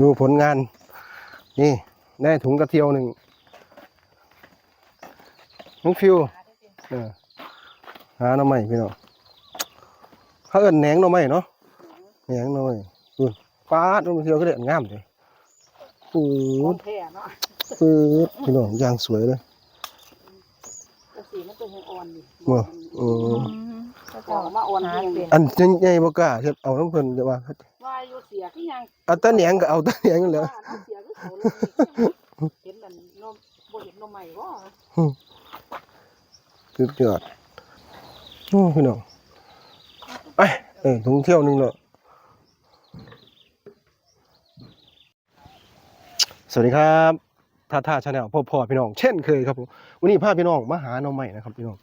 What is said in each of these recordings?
ดูผลงาน นี่ได้ถุงกระเทียวหนึ่งน้องฟิวเออหาหน่อไม้พี่น้องเขาเอิ้นแหนงหน่อไม้เนาะแหนงหน่อไม้ดูปาดน้องเทียวก็เด็ดงามเลยปูขอดงแท้เนาะปืดพี่น้องอย่างสวยเลยแต่สีมันเป็นยังอ่อนอยู่บ่เออก็จะมาอ่อนเพียงเดียวอันใหญ่บ่กล้าเฮ็ดเอาน้ำเพิ่นจะว่า ว่าอยู่เสียคือยังเอาแตะแหนงก็เอาแตะแหนงนั่นแหล้วว่าน้ำเสียคือเขาเลยเห็นมันนมบ่เห็นนมใหม่ว่าสุดยอดโอ้พี่น้องไปเออถุงเที่ยวหนึงเนาะสวัสดีครับท่าท่าชาแนลพ่อพ่อพี่น้องเช่นเคยครับผมวันนี้พาพี่น้องมาหาหน่อไม้นะครับพี่น้อง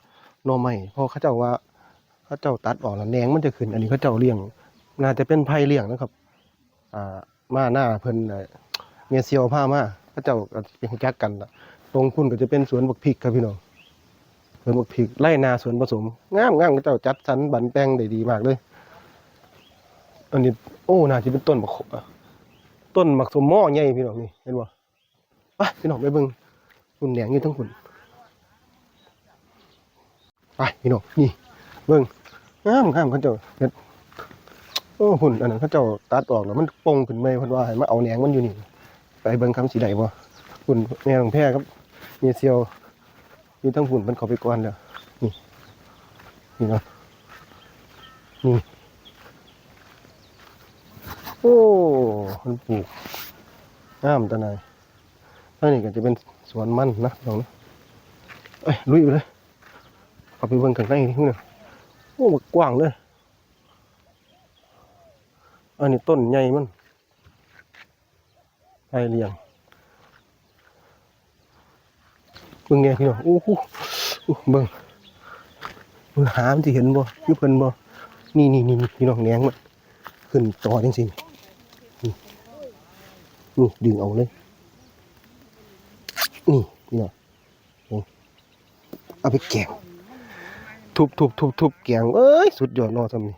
หน่อไม้เพราะเขาเจ้าว่าเขาเจ้าตัดออกแล้วแหนงมันจะขึ้น อันนี้เขาเจ้าเลี้ยง น่าจะเป็นไผ่เลี้ยงนะครับ อ่า มาหน้าเพิ่นเอ่อเมียเซียวผ้ามาเขาเจ้าก็เป็นจักกันละตรงคุณก็จะเป็นสวนบักพริกครับพี่น้องสวนบักพริกไร่นาสวนผสมงามงามเขาเจ้าจัดสรรบันแปลงได้ดีมากเลย อันนี้ โอ้น่าจะเป็นต้นบักขอะต้นบักสมหม้อใหญ่พี่น้องนี่เห็นบ่ไปพี่น้องไปเบิ่งคุณแหนงอยู่ทั้งคุณไปพี่น้องนี่เบิ่งงามงามเขาเจ้า โอ้หุ่นอันนั้นเขาเจ้าตัดออกแล้วมันปงขึ้นมาเพิ่นว่าให้มาเอาแหนงมันอยู่นี่ ไปเบิ่งคำสีใดบ่หุ่นแม่ของแพ้ครับมีเซียวมีทั้งหุ่นมันเขาไปก่อนแล้วนี่นี่นะนี่โอ้มันปลูกงามตะนายอันนี้ก็จะเป็นสวนมันนะลองนะเอ้ยลุยไปเลยเอาไปเบิ่งกันใกล้นี่เนี่ยโอ้มันกว้างเลย อันนี้ต้นใหญ่มันไปเรียงเบิ่งเนี่ยพี่น้องโอ้โหอู้เบิ่งเบิ่งหามนสิเห็นบ่ยุบเพิ่นบ่นี่นี่นี่นี่พี่น้องแหนงมันขึ้นต่อจังซี่นี่นี่ดึงเอาเลย นี่พี่น้องเอาไปแกงทุบทุบทุบทุบแกงเอ้ยสุดยอดนอซำนี่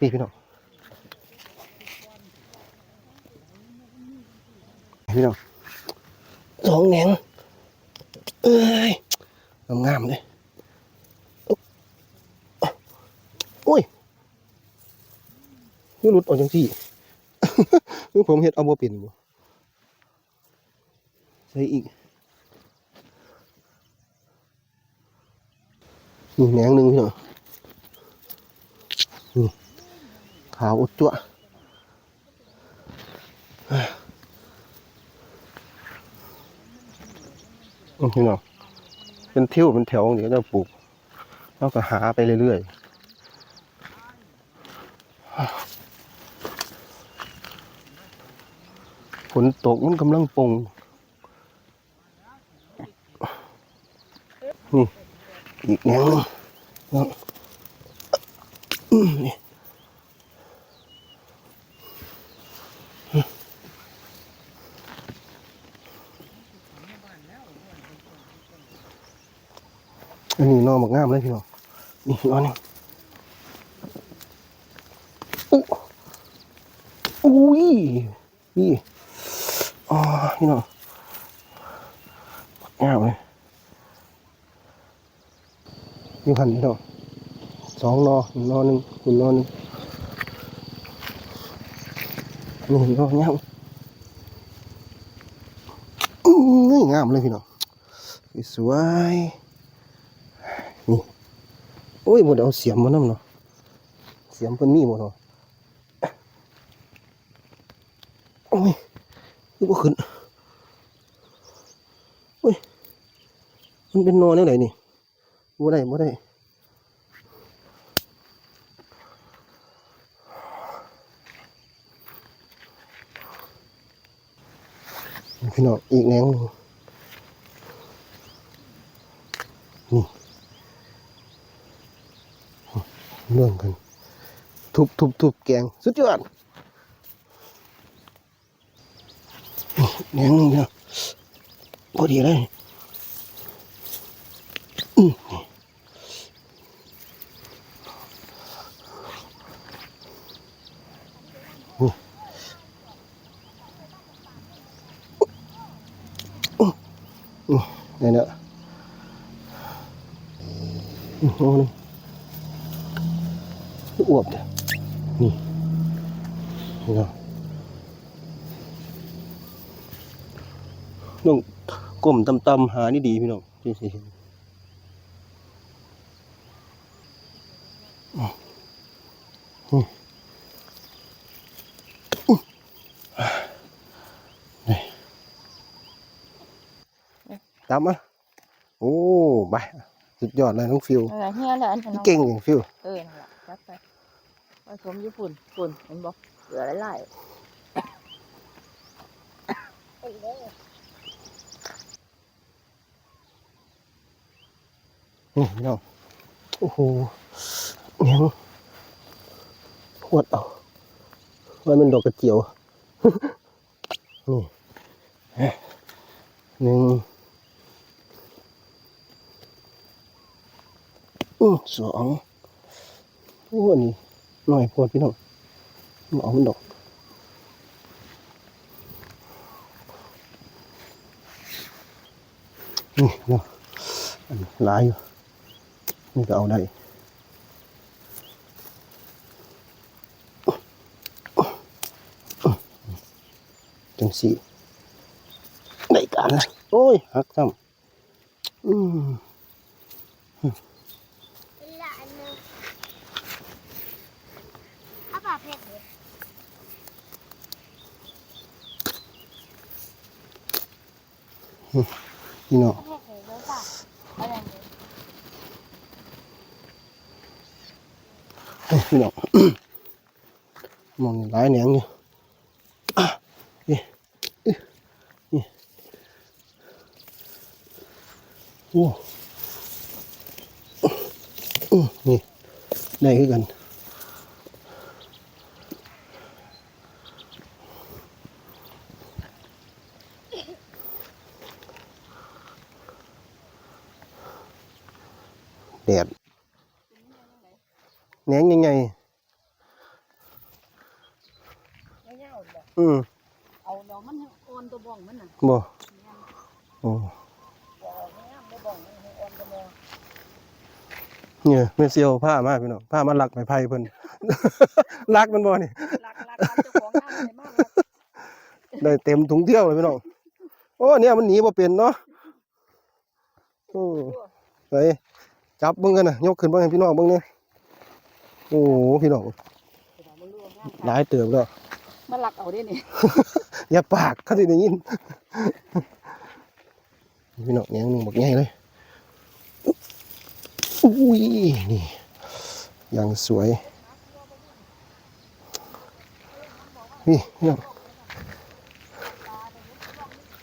นี่พี่น้อง พี่น้องสองแหนงเอ้ยงามๆเลยโอ้ยนี่หลุดออกจังสี่คือผมเห็ดเอาบ่เป็นบ่ใส่อีกนี่แหนงหนึ่งพี่น้องนี่ขาวอุดจั่วอืม พี่น้องเป็นเที่ยวเป็นแถวเดี๋ยวจะปลูกแล้วก็หาไปเรื่อยๆฝนตกมันกำลังปงนี่อีกแนวนึงน อันนี้นอหมกงามเลยพี่น้องนี่นอนนี่อู้อุ้ยนี่อ๋อพี่น้องหมกงามเลยอยู่หันพี่น้องสองนอหนึ่งนอหนึ่งหุ่นนอหนึ่งนี่นองามอื้งามเลยพี่น้องสวย อ้ยหมดเอาเสียมมานํเนาะเสียมเพิ่นมีหมดเนาะโอ้ยนี่บ่ขึ้นโอ้ยมันเป็นนอนแนวไหนนี่บ่ได้บ่ได้พี่น้องอีกแนวนึ่ เนื่องกัน ทุบทุบทุบแกงสุดยอดนี่แหนงนี่นะพอดีเลยอืมนี่นี่นี่เนอะโอ้โห อวบเนี่ยนี่นี่เนาะน้องก้มตำๆหานี่ดีพี่น้องนี่สิอืมอืมนี่ตามมาโอ้ ไป สุดยอดเลยน้องฟิวเออเฮียแล้วอันนั้นเก่งอย่างฟิวเออ ผสมญี่ปุ่นปุ่นเห็นบ่เหลือหลายนี่พี่น้องโอ้โหยังพวดเอาว่ามันดอกกระเจียว นี่หนึ่งอือสองโอ้อันนี้ หน่อยพวดพี่น้องมาเอามันดอกนี่เนาะหลายอยู่นี่ก็เอาได้จังสีได้การนะโอ้ยหักซ้ำอืม ละอันนึงเอาปลาเผ็ดเลย พี่น้องเอาเผ็ดเลยด้วยป่ะอะไรเนี่ย เฮ้ยพี่น้อง มองหลาย แหนงอยู่อะนี่อื้อนี่โอ้อื้อนี่ได้คือกันแดดแหนงยังไงไม่เงาบ่อืมเอาดอกมันให้อ่อนตัวบ้องมันน่ะบ่โอ้บ่ไม่งามตัวบ้องมันให้อ่อนตัวบ้องเนี่ยเมเซียวผ้ามาพี่น้องผ้ามาลักไม้ไผ่เพิ่นลักมันบ่นี่รักรักรักเจ้าของงามเลยมากรักได้เต็มถุงเที่ยวเลยพี่น้องโอ้เนี่ยมันหนีบ่เป็นเนาะโอ้ไป จับเบิ่งกันน่ะยกขึ้นเบิ่งให้พี่น้องเบิ่งเนี่ยโอ้โหพี่น้องมันรู้ว่างามหลายเติบแล้วมันรักเอาได้นี่อย่าปากเขาสิได้ยินพี่น้องเนี่ยหนึงบักใหญ่เลยอุ้ยนี่อย่างสวยนี่พี่น้อง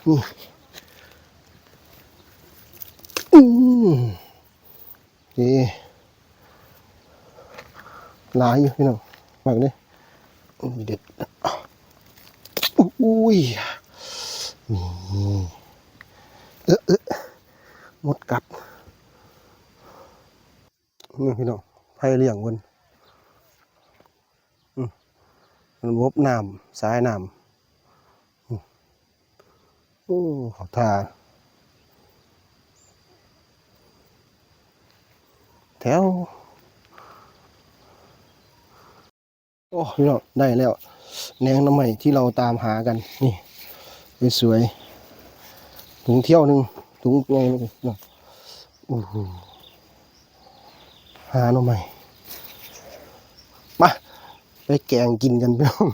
นี่อืม ดีหลายอยู่พี่น้องมากเลยอุ้ยเด็ดอุ้ยนี่เออเออหมดกัดนี่พี่น้องไผ่เลี้ยงคนมันวบน้ำสายน้ำโอ้เขาทา ถว โอ้พี่น้องได้แล้วแหนงน้ำใหม่ที่เราตามหากัน นี่สวยๆถุงเที่ยวหนึ่งถุงไงนี่นะโอ้โหหาน้ำใหม่มาไปแกงกินกันพี่น้อง